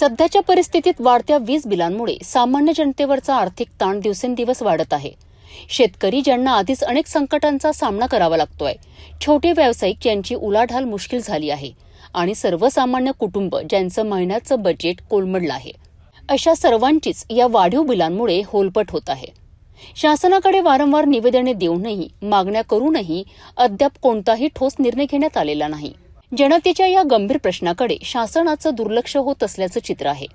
सध्याच्या परिस्थितीत वाढत्या वीज बिलांमुळे सामान्य जनतेवरचा आर्थिक ताण दिवसेंदिवस वाढत आहे. शेतकरी ज्यांना आधीच अनेक संकटांचा सामना करावा लागतोय छोटे व्यावसायिक यांची उलाढाल मुश्किल झाली आहे आणि सर्वसामान्य कुटुंब ज्यांचं महिन्याचं बजेट कोलमडलं आहे. अशा सर्वांचीच या वाढीव बिलांमुळे होलपट होत आहे. शासनाकडे वारंवार निवेदने देऊनही मागण्या करूनही अद्याप कोणताही ठोस निर्णय घेण्यात आलेला नाही. जनतेच्या या गंभीर प्रश्नाकडे शासनाचं दुर्लक्ष होत असल्याचं चित्र आहे.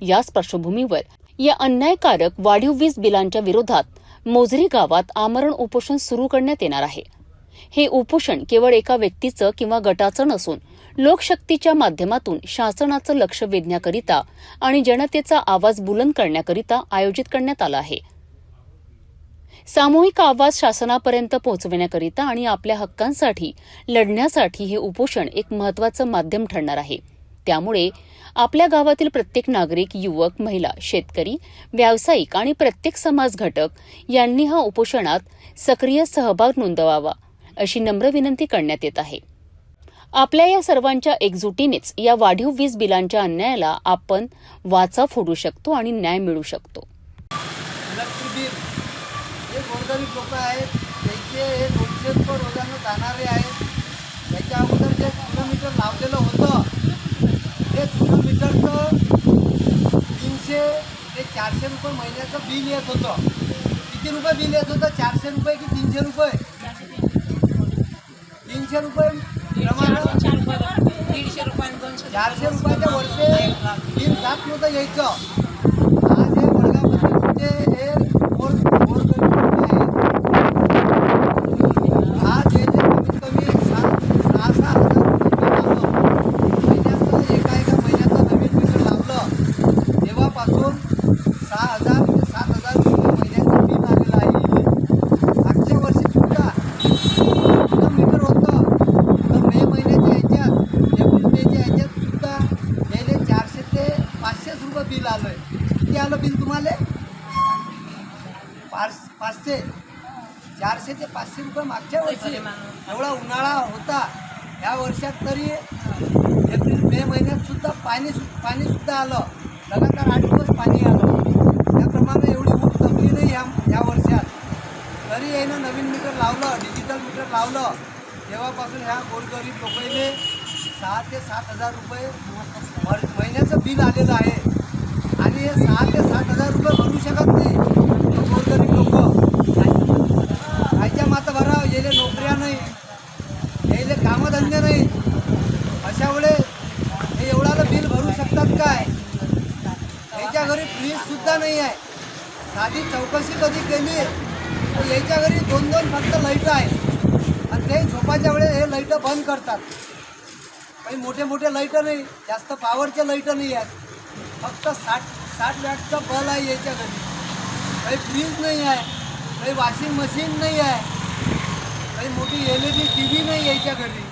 याच पार्श्वभूमीवर या अन्यायकारक वाढीव वीज बिलांच्या विरोधात मोजरी गावात आमरण उपोषण सुरू करण्यात येणार आहे. हे उपोषण केवळ एका व्यक्तीचं किंवा गटाचं नसून लोकशक्तीच्या माध्यमातून शासनाचं लक्ष वेधण्याकरिता आणि जनतेचा आवाज बुलंद करण्याकरिता आयोजित करण्यात आलं आहे. सामूहिक आवाज शासनापर्यंत पोहोचविण्याकरिता आणि आपल्या हक्कांसाठी लढण्यासाठी हे उपोषण एक महत्वाचं माध्यम ठरणार आहे. त्यामुळे आपल्या गावातील प्रत्येक नागरिक युवक महिला शेतकरी व्यावसायिक आणि प्रत्येक समाज घटक यांनी हा उपोषणात सक्रिय सहभाग नोंदवावा अशी नम्र विनंती करण्यात येत आहे. आपल्या या सर्वांच्या एकजुटीनेच या वाढीव वीज बिलांच्या अन्यायाला आपण वाचा फोडू शकतो आणि न्याय मिळू शकतो. गोरगरीब लोक आहेत त्यांचे हे दोनशे रुपये रोजानं जाणारे आहेत. त्याच्या अगोदर जे किलोमीटर लावलेलं होतं ते किलोमीटरचं तीनशे ते चारशे रुपये महिन्याचं बिल येत होतं. किती रुपये बिल येत होतं? चारशे रुपये की तीनशे रुपये? तीनशे रुपये प्रमाणे. दीडशे दोनशे चारशे रुपयाच्या वरचे बिल जात नव्हतं यायचं आज हे वडगावमध्ये हे गोर गोरगरीब लोक आहेत आज हे जे कमीत कमी सहा सहा सहा हजार रुपये बिल आलं महिन्याचं एका एका महिन्याचं नवीन मीटर लावलं तेव्हापासून सहा हजार ते सात हजार रुपये महिन्याचं बिल आलेलं आहे मागच्या वर्षी सुद्धा जुनं मीटर होतं तर मे महिन्याच्या ह्याच्यात एप्रिल मेच्या ह्याच्यात सुद्धा गेले चारशे ते पाचशेच रुपये बिल आलं आहे किती आलं बिल तुम्हाला पाच पाचशे चारशे ते पाचशे रुपये मागच्या वर्षी. एवढा उन्हाळा होता. या वर्षात तरी एप्रिल मे महिन्यात सुद्धा पाणी सु पाणी सुद्धा आलं. लगातार आठ दिवस पाणी आलं. त्याप्रमाणे एवढी ऊन जमली नाही ह्या ह्या वर्षात. तरी यानं नवीन मीटर लावलं डिजिटल मीटर लावलं. तेव्हापासून ह्या गोरगरीब लोकांनी सहा ते सात हजार रुपये महिन्याचं बिल आलेलं आहे. आणि हे सहा ते सात हजार रुपये भरू शकत नाही. गोरगरीब लोक. कायच्या माता भराव यायले नोकऱ्या नाही यायले कामधंदे नाही. अशा वेळेस हे एवढालं बिल भरू शकतात काय? याच्या घरी फ्रीजसुद्धा नाही आहे. साधी चौकशी कधी केली तर याच्या घरी दोन दोन फक्त लाइट आहे आणि ते झोपाच्या वेळेस हे लाइट बंद करतात. काही मोठे मोठे लाइट नाही जास्त पॉवरचे लाइट नाही आहेत. फक्त साठ साठ वॅटचा बल आहे याच्या घरी. काही फ्रीज नाही आहे काही वॉशिंग मशीन नाही आहे काही मोठी L E D T V नाही यायच्या घरी.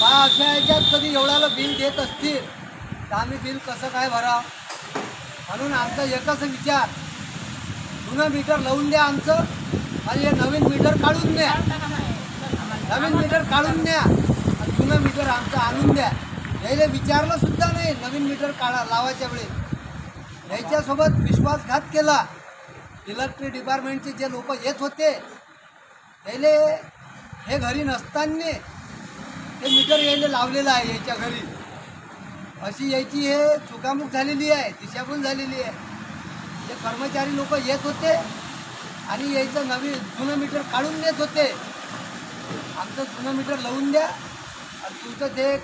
बा अशा याच्यात कधी एवढ्याला बिल देत असतील तर आम्ही बिल कसं काय भराव? म्हणून आमचा एकच विचार जुनं मीटर लावून द्या आमचं आणि हे नवीन मीटर काढून द्या. नवीन मीटर काढून द्या आणि जुनं मीटर आमचं आणून द्या. यायला विचारलं सुद्धा नाही नवीन मीटर काढा लावायच्या वेळेस याच्यासोबत विश्वासघात केला. इलेक्ट्रिक डिपार्टमेंटचे जे लोक येत होते त्याले हे घरी नसताना हे मीटर यायला लावलेलं आहे याच्या घरी. अशी याची हे चुकामुक झालेली आहे दिशाभूल झालेली आहे. जे कर्मचारी लोक येत होते आणि यायचं नवीन जुनं मीटर काढून देत होते. आमचं जुनं मीटर लावून द्या आणि तुमचं ते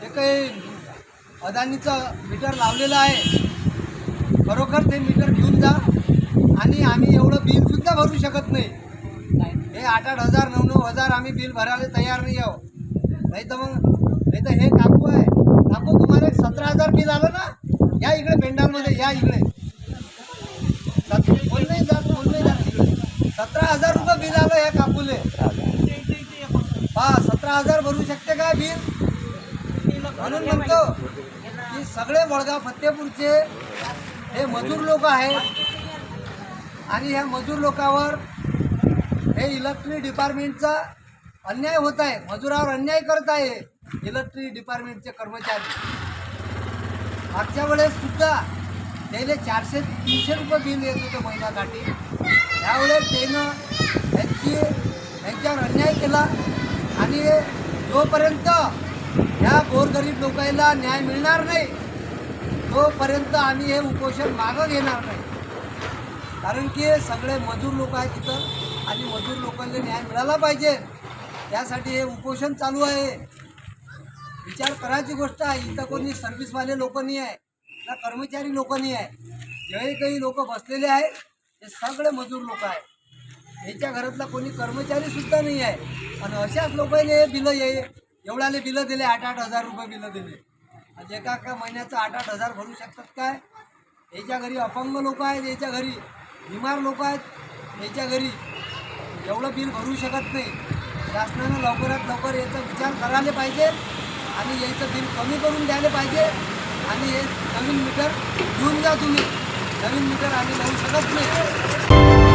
जे काही अदानीचं मीटर लावलेलं आहे खरोखर ते मीटर घेऊन जा. आणि आम्ही एवढं बिलसुद्धा भरू शकत नाही. हे आठ आठ हजार नऊ नऊ हजार आम्ही बिल भरायला तयार नाही आहो नाही तर मग नाही तर हे काकू आहे. काकू तुम्हाला एक सतरा हजार बिल आलं ना? या इकडे पेंडालमध्ये या इकडे. कोण नाही जात नाही जात सतरा हजार रुपये बिल आलं या काकूले. हा सतरा हजार भरू शकते का बिल? म्हणून म्हणतो की सगळे वडगाव फतेपूरचे हे मजूर लोक आहेत. आणि ह्या मजूर लोकावर हे इलेक्ट्रिक डिपार्टमेंटचा अन्याय होत आहे. मजुरावर अन्याय करत आहे इलेक्ट्रिक डिपार्टमेंटचे कर्मचारी. मागच्या वेळेस सुद्धा त्याला चारशे तीनशे रुपये बिल येत होतं महिन्यासाठी. त्यावेळेस त्यानं त्यांची त्यांच्यावर अन्याय केला आणि जोपर्यंत ह्या गोरगरीब लोकांना न्याय मिळणार नाही तोपर्यंत आम्ही हे उपोषण मागं घेणार नाही. कारण की सगळे मजूर लोक आहेत तिथं आणि मजूर लोकांना न्याय मिळाला पाहिजे. त्यासाठी हे उपोषण चालू आहे. विचार करायची गोष्ट आहे. इथं कोणी सर्व्हिसवाले लोक नाही आहे ना कर्मचारी लोक नाही आहे. जे काही लोक बसलेले आहेत हे सगळे मजूर लोक आहेत. याच्या घरातला कोणी कर्मचारीसुद्धा नाही आहे. आणि अशाच लोकांनी हे बिलं ये एवढ्याले बिलं दिले आठ आठ हजार रुपये बिलं दिले. आणि एका एका महिन्याचं आठ आठ हजार भरू शकतात काय? याच्या घरी अपंग लोक आहेत याच्या घरी बिमार लोक आहेत याच्या घरी एवढं बिल भरू शकत नाही. शासनानं लवकरात लवकर याचा विचार करायला पाहिजे आणि याचं बिल कमी करून द्यायला पाहिजे आणि हे नवीन मीटर घेऊन जा तुम्ही. नवीन मीटर आम्ही लावू शकत नाही.